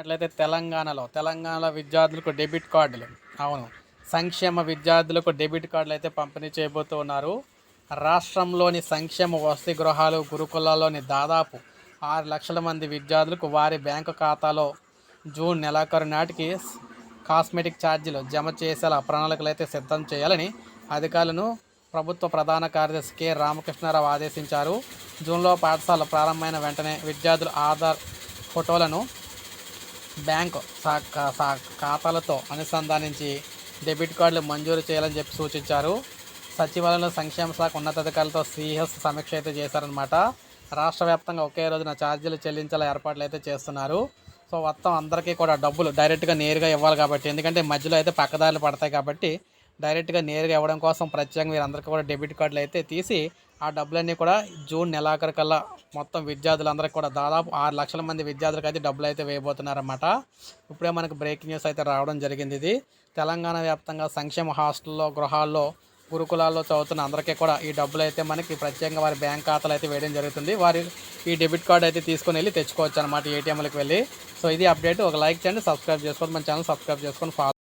చూసుకున్నట్లయితే తెలంగాణలో తెలంగాణలో విద్యార్థులకు డెబిట్ కార్డులు. అవును. సంక్షేమ విద్యార్థులకు డెబిట్ కార్డులు అయితే పంపిణీ చేయబోతూ ఉన్నారు. రాష్ట్రంలోని సంక్షేమ వసతి గృహాలు గురుకులాల్లోని దాదాపు ఆరు లక్షల మంది విద్యార్థులకు వారి బ్యాంకు ఖాతాలో జూన్ నెలాఖరు నాటికి కాస్మెటిక్ ఛార్జీలు జమ చేసేలా ప్రణాళికలు అయితే సిద్ధం చేయాలని అధికారులను ప్రభుత్వ ప్రధాన కార్యదర్శి కె. రామకృష్ణారావు ఆదేశించారు. జూన్లో పాఠశాల ప్రారంభమైన వెంటనే విద్యార్థుల ఆధార్ ఫోటోలను బ్యాంకు సా- ఖాతాలతో అనుసంధానించి డెబిట్ కార్డులు మంజూరు చేయాలని చెప్పి సూచించారు. సచివాలయంలో సంక్షేమ శాఖ ఉన్నతాధికారులతో సిఎస్ సమీక్ష అయితే చేశారనమాట రాష్ట్ర వ్యాప్తంగా ఒకే రోజున ఛార్జీలు చెల్లించాల ఏర్పాట్లు అయితే చేస్తున్నారు. సో మొత్తం అందరికీ కూడా డబ్బులు డైరెక్ట్గా నేరుగా ఇవ్వాలి కాబట్టి ఎందుకంటే మధ్యలో అయితే పక్కదారులు పడతాయి కాబట్టి డైరెక్ట్గా నేరుగా ఇవ్వడం కోసం ప్రత్యేకంగా వీరందరికీ కూడా డెబిట్ కార్డులు అయితే తీసి ఆ డబ్బులన్నీ కూడా జూన్ నెలాఖరికల్లా మొత్తం విద్యార్థులందరికీ కూడా దాదాపు ఆరు లక్షల మంది విద్యార్థులకు అయితే డబ్బులు అయితే వేయబోతున్నారన్నమాట. ఇప్పుడే మనకు బ్రేకింగ్ న్యూస్ అయితే రావడం జరిగింది ఇది. తెలంగాణ వ్యాప్తంగా సంక్షేమ హాస్టల్లో గృహాల్లో గురుకులాల్లో చదువుతున్న అందరికీ కూడా ఈ డబ్బులు అయితే మనకి ప్రత్యేకంగా వారి బ్యాంక్ ఖాతాలు అయితే వేయడం జరుగుతుంది. వారి ఈ డెబిట్ కార్డు అయితే తీసుకొని వెళ్ళి తెచ్చుకోవచ్చు అనమాట ఏటీఎంలకు వెళ్ళి. సో ఇది అప్డేట్. ఒక లైక్ చేయండి సబ్స్క్రైబ్ చేసుకోండి మన ఛానల్ సబ్స్క్రైబ్ చేసుకొని ఫాలో